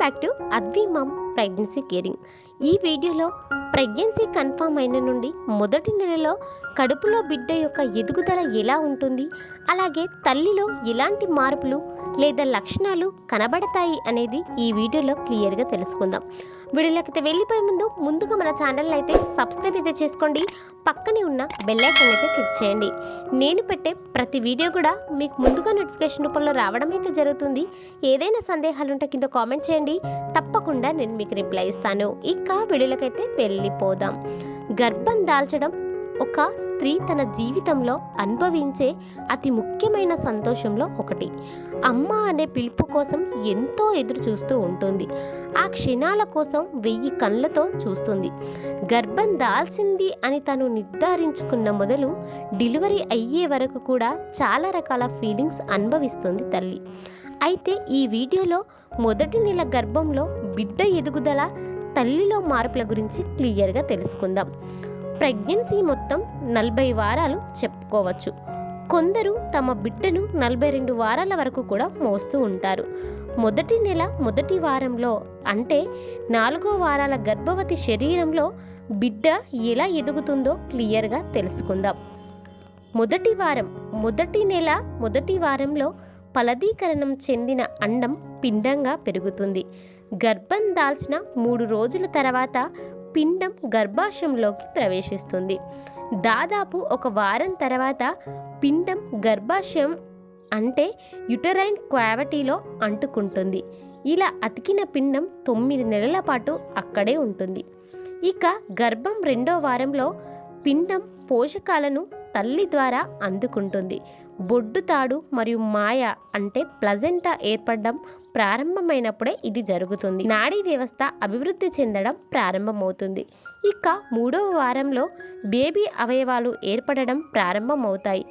Back to Advi mom pregnancy caring ఈ వీడియోలో pregnancy confirm అయిన నుండి మొదటి నెలలో కడుపులో బిడ్డ యొక్క ఎదుగుదల ఎలా ఉంటుంది? అలాగే తల్లిలో ఎలాంటి మార్పులు లేదా లక్షణాలు కనబడతాయి అనేది ఈ వీడియోలో క్లియర్గా తెలుసుకుందాం. వీడియోలోకి వెళ్ళిపోయే ముందు ముందుగా మన ఛానల్ అయితే సబ్స్క్రైబ్ అయితే చేసుకోండి. పక్కనే ఉన్న బెల్లైకన్ అయితే క్లిక్ చేయండి. నేను పెట్టే ప్రతి వీడియో కూడా మీకు ముందుగా నోటిఫికేషన్ రూపంలో రావడం అయితే జరుగుతుంది. ఏదైనా సందేహాలు ఉంటే కింద కామెంట్ చేయండి. తప్పకుండా నేను మీకు రిప్లై ఇస్తాను. ఇక వీడియోలకైతే వెళ్ళిపోదాం. గర్భం దాల్చడం ఒక స్త్రీ తన జీవితంలో అనుభవించే అతి ముఖ్యమైన సంతోషంలో ఒకటి. అమ్మ అనే పిలుపు కోసం ఎంతో ఎదురు చూస్తూ ఉంటుంది. ఆ క్షణాల కోసం వెయ్యి కళ్ళతో చూస్తుంది. గర్భం దాల్చింది అని తను నిర్ధారించుకున్న మొదలు డెలివరీ అయ్యే వరకు కూడా చాలా రకాల ఫీలింగ్స్ అనుభవిస్తుంది తల్లి. అయితే ఈ వీడియోలో మొదటి నెల గర్భంలో బిడ్డ ఎదుగుదల తల్లిలో మార్పుల గురించి క్లియర్గా తెలుసుకుందాం. ప్రెగ్నెన్సీ మొత్తం నలభై వారాలు చెప్పుకోవచ్చు. కొందరు తమ బిడ్డను నలభై రెండు వారాల వరకు కూడా మోస్తూ ఉంటారు. మొదటి నెల మొదటి వారంలో అంటే నాలుగో వారాల గర్భవతి శరీరంలో బిడ్డ ఎలా ఎదుగుతుందో క్లియర్గా తెలుసుకుందాం. మొదటి వారం మొదటి నెల మొదటి వారంలో ఫలదీకరణం చెందిన అండం పిండంగా పెరుగుతుంది. గర్భం దాల్చిన మూడు రోజుల తర్వాత పిండం గర్భాశయంలోకి ప్రవేశిస్తుంది. దాదాపు ఒక వారం తర్వాత పిండం గర్భాశయం అంటే యుటరైన్ క్వావిటీలో అంటుకుంటుంది. ఇలా అతికిన పిండం తొమ్మిది నెలల పాటు అక్కడే ఉంటుంది. ఇక గర్భం రెండో వారంలో పిండం పోషకాలను తల్లి ద్వారా అందుకుంటుంది. బొడ్డు తాడు మరియు మాయ అంటే ప్లజెంటా ఏర్పడడం ప్రారంభమైనప్పుడే ఇది జరుగుతుంది. నాడీ వ్యవస్థ అభివృద్ధి చెందడం ప్రారంభమవుతుంది. ఇక మూడవ వారంలో బేబీ అవయవాలు ఏర్పడడం ప్రారంభమవుతాయి.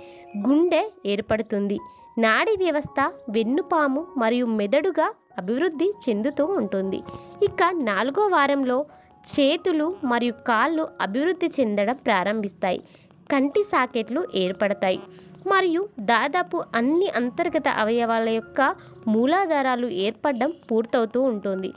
గుండె ఏర్పడుతుంది. నాడీ వ్యవస్థ వెన్నుపాము మరియు మెదడుగా అభివృద్ధి చెందుతూ ఉంటుంది. ఇక నాలుగో వారంలో చేతులు మరియు కాళ్ళు అభివృద్ధి చెందడం ప్రారంభిస్తాయి. కంటి సాకెట్లు ఏర్పడతాయి. మరియు దాదాపు అన్ని అంతర్గత అవయవాల యొక్క మూలాధారాలు ఏర్పడడం పూర్తవుతూ ఉంటుంది.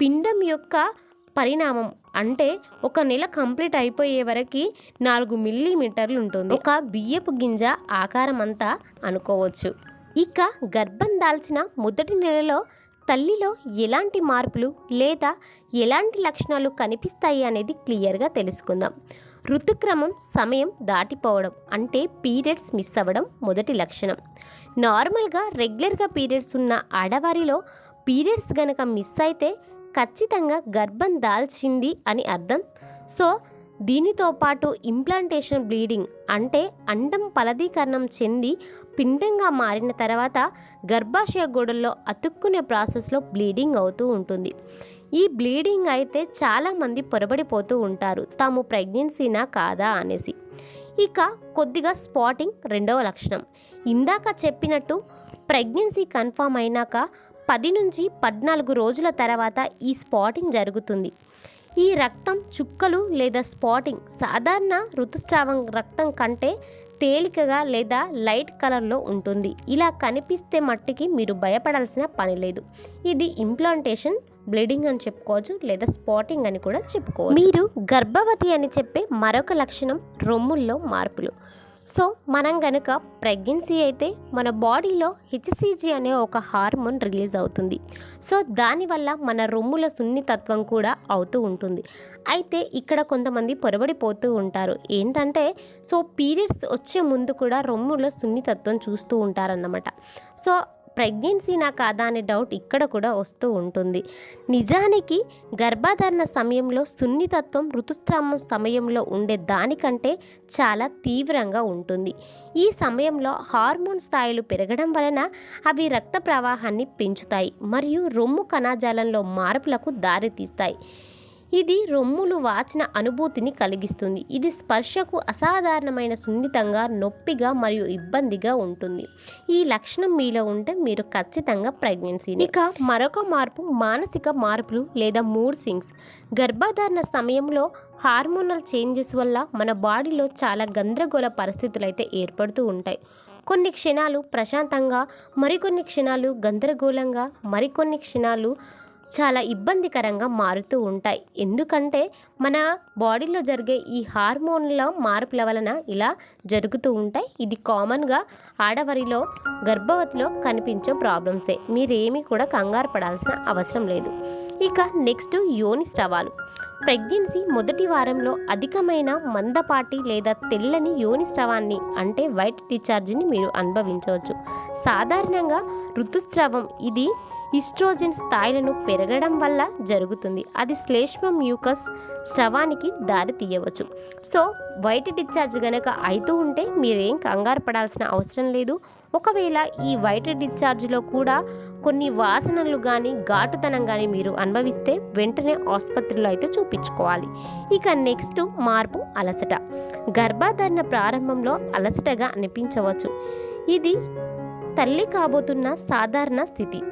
పిండం యొక్క పరిణామం అంటే ఒక నెల కంప్లీట్ అయిపోయే వరకు నాలుగు మిల్లీమీటర్లు ఉంటుంది. ఒక బియ్యపు గింజ ఆకారం అంతా అనుకోవచ్చు. ఇక గర్భం దాల్చిన మొదటి నెలలో తల్లిలో ఎలాంటి మార్పులు లేదా ఎలాంటి లక్షణాలు కనిపిస్తాయి అనేది క్లియర్గా తెలుసుకుందాం. ఋతుక్రమం సమయం దాటిపోవడం అంటే పీరియడ్స్ మిస్ అవ్వడం మొదటి లక్షణం. నార్మల్గా రెగ్యులర్గా పీరియడ్స్ ఉన్న ఆడవారిలో పీరియడ్స్ గనక మిస్ అయితే ఖచ్చితంగా గర్భం దాల్చింది అని అర్థం. సో దీనితో పాటు ఇంప్లాంటేషన్ బ్లీడింగ్ అంటే అండం ఫలదీకరణం చెంది పిండంగా మారిన తర్వాత గర్భాశయ గోడల్లో అతుక్కునే ప్రాసెస్లో బ్లీడింగ్ అవుతూ ఉంటుంది. ఈ బ్లీడింగ్ అయితే చాలామంది పొరబడిపోతూ ఉంటారు. తాము ప్రెగ్నెన్సీనా కాదా అనేసి. ఇక కొద్దిగా స్పాటింగ్ రెండవ లక్షణం. ఇందాక చెప్పినట్టు ప్రెగ్నెన్సీ కన్ఫామ్ అయినాక పది నుంచి పద్నాలుగు రోజుల తర్వాత ఈ స్పాటింగ్ జరుగుతుంది. ఈ రక్తం చుక్కలు లేదా స్పాటింగ్ సాధారణ ఋతుస్రావం రక్తం కంటే తేలికగా లేదా లైట్ కలర్లో ఉంటుంది. ఇలా కనిపిస్తే మట్టికి మీరు భయపడాల్సిన పని లేదు. ఇది ఇంప్లాంటేషన్ బ్లీడింగ్ అని చెప్పుకోవచ్చు లేదా స్పాటింగ్ అని కూడా చెప్పుకోవచ్చు. మీరు గర్భవతి అని చెప్పే మరొక లక్షణం రొమ్ముల్లో మార్పులు. సో మనం గనుక ప్రెగ్నెన్సీ అయితే మన బాడీలో హెచ్సిజీ అనే ఒక హార్మోన్ రిలీజ్ అవుతుంది. సో దానివల్ల మన రొమ్ముల సున్నితత్వం కూడా అవుతూ ఉంటుంది. అయితే ఇక్కడ కొంతమంది పొరబడిపోతూ ఉంటారు. ఏంటంటే సో పీరియడ్స్ వచ్చే ముందు కూడా రొమ్ములో సున్నితత్వం చూస్తూ ఉంటారన్నమాట. సో ప్రెగ్నెన్సీనా కాదా అనే డౌట్ ఇక్కడ కూడా వస్తూ ఉంటుంది. నిజానికి గర్భధారణ సమయంలో సున్నితత్వం ఋతుస్రావం సమయంలో ఉండే దానికంటే చాలా తీవ్రంగా ఉంటుంది. ఈ సమయంలో హార్మోన్ స్థాయిలు పెరగడం వలన అవి రక్త ప్రవాహాన్ని పెంచుతాయి మరియు రొమ్ము కణజాలంలో మార్పులకు దారితీస్తాయి. ఇది రొమ్ములు వాచిన అనుభూతిని కలిగిస్తుంది. ఇది స్పర్శకు అసాధారణమైన సున్నితంగా నొప్పిగా మరియు ఇబ్బందిగా ఉంటుంది. ఈ లక్షణం మీలో ఉంటే మీరు ఖచ్చితంగా ప్రెగ్నెన్సీ ఇక మరొక మార్పు మానసిక మార్పులు లేదా మూడ్ స్వింగ్స్. గర్భధారణ సమయంలో హార్మోనల్ చేంజెస్ వల్ల మన బాడీలో చాలా గందరగోళ పరిస్థితులు అయితే ఏర్పడుతూ ఉంటాయి. కొన్ని క్షణాలు ప్రశాంతంగా మరికొన్ని క్షణాలు గందరగోళంగా మరికొన్ని క్షణాలు చాలా ఇబ్బందికరంగా మారుతూ ఉంటాయి. ఎందుకంటే మన బాడీలో జరిగే ఈ హార్మోన్ల మార్పుల వలన ఇలా జరుగుతూ ఉంటాయి. ఇది కామన్గా ఆడవరిలో గర్భవతిలో కనిపించే ప్రాబ్లమ్సే. మీరేమీ కూడా కంగారు పడాల్సిన అవసరం లేదు. ఇక నెక్స్ట్ యోని స్రవాలు ప్రెగ్నెన్సీ మొదటి వారంలో అధికమైన మందపాటి లేదా తెల్లని యోని స్రవాన్ని అంటే వైట్ డిచార్జిని మీరు అనుభవించవచ్చు. సాధారణంగా ఋతుస్రావం ఇది ఈస్ట్రోజెన్ స్థాయిలను పెరగడం వల్ల జరుగుతుంది. అది శ్లేష్మ మ్యూకస్ స్రవానికి దారి తీయవచ్చు. సో వైట్ డిశ్చార్జ్ గనక అవుతూ ఉంటే మీరేం కంగారు పడాల్సిన అవసరం లేదు. ఒకవేళ ఈ వైట్ డిశ్చార్జ్లో కూడా కొన్ని వాసనలు కానీ ఘాటుతనం కానీ మీరు అనుభవిస్తే వెంటనే ఆసుపత్రిలో అయితే చూపించుకోవాలి. ఇక నెక్స్ట్ మార్పు అలసట. గర్భధారణ ప్రారంభంలో అలసటగా అనిపించవచ్చు. ఇది తల్లి కాబోతున్న సాధారణ స్థితి.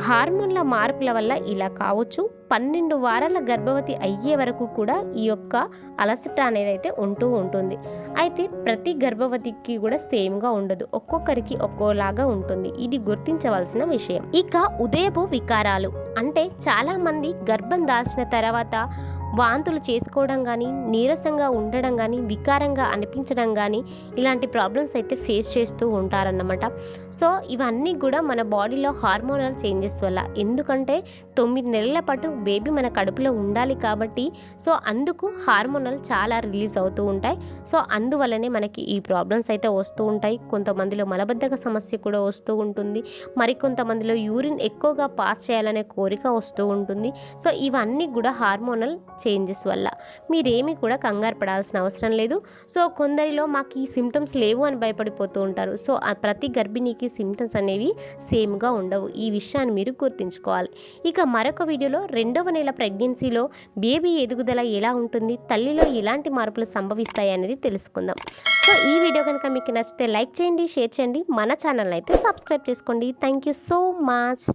హార్మోన్ల మార్పుల వల్ల ఇలా కావచ్చు. పన్నెండు వారాల గర్భవతి అయ్యే వరకు కూడా ఈ యొక్క అలసట అనేది అయితే ఉంటూ ఉంటుంది. అయితే ప్రతి గర్భవతికి కూడా సేమ్గా ఉండదు. ఒక్కొక్కరికి ఒక్కోలాగా ఉంటుంది. ఇది గుర్తించవలసిన విషయం. ఇక ఉదయపు వికారాలు. అంటే చాలామంది గర్భం దాల్చిన తర్వాత వాంతులు చేసుకోవడం కానీ నీరసంగా ఉండడం కానీ వికారంగా అనిపించడం కానీ ఇలాంటి ప్రాబ్లమ్స్ అయితే ఫేస్ చేస్తూ ఉంటారన్నమాట. సో ఇవన్నీ కూడా మన బాడీలో హార్మోనల్ చేంజెస్ వల్ల. ఎందుకంటే తొమ్మిది నెలల పాటు బేబీ మన కడుపులో ఉండాలి కాబట్టి సో అందుకు హార్మోనల్ చాలా రిలీజ్ అవుతూ ఉంటాయి. సో అందువల్లనే మనకి ఈ ప్రాబ్లమ్స్ అయితే వస్తూ ఉంటాయి. కొంతమందిలో మలబద్ధక సమస్య కూడా వస్తూ ఉంటుంది. మరికొంతమందిలో యూరిన్ ఎక్కువగా పాస్ చేయాలనే కోరిక వస్తూ ఉంటుంది. సో ఇవన్నీ కూడా హార్మోనల్ చేంజెస్ వల్ల. మీరేమీ కూడా కంగారు పడాల్సిన అవసరం లేదు. సో కొందరిలో మాకు ఈ సిమ్టమ్స్ లేవు అని భయపడిపోతూ ఉంటారు. సో ఆ ప్రతి గర్భిణీకి సిమ్టమ్స్ అనేవి సేమ్గా ఉండవు. ఈ విషయాన్ని మీరు గుర్తుంచుకోవాలి. ఇక మరొక వీడియోలో రెండవ నెల ప్రెగ్నెన్సీలో బేబీ ఎదుగుదల ఎలా ఉంటుంది తల్లిలో ఎలాంటి మార్పులు సంభవిస్తాయి అనేది తెలుసుకుందాం. సో ఈ వీడియో కనుక మీకు నచ్చితే లైక్ చేయండి షేర్ చేయండి. మన ఛానల్ అయితే సబ్స్క్రైబ్ చేసుకోండి. Thank you so much.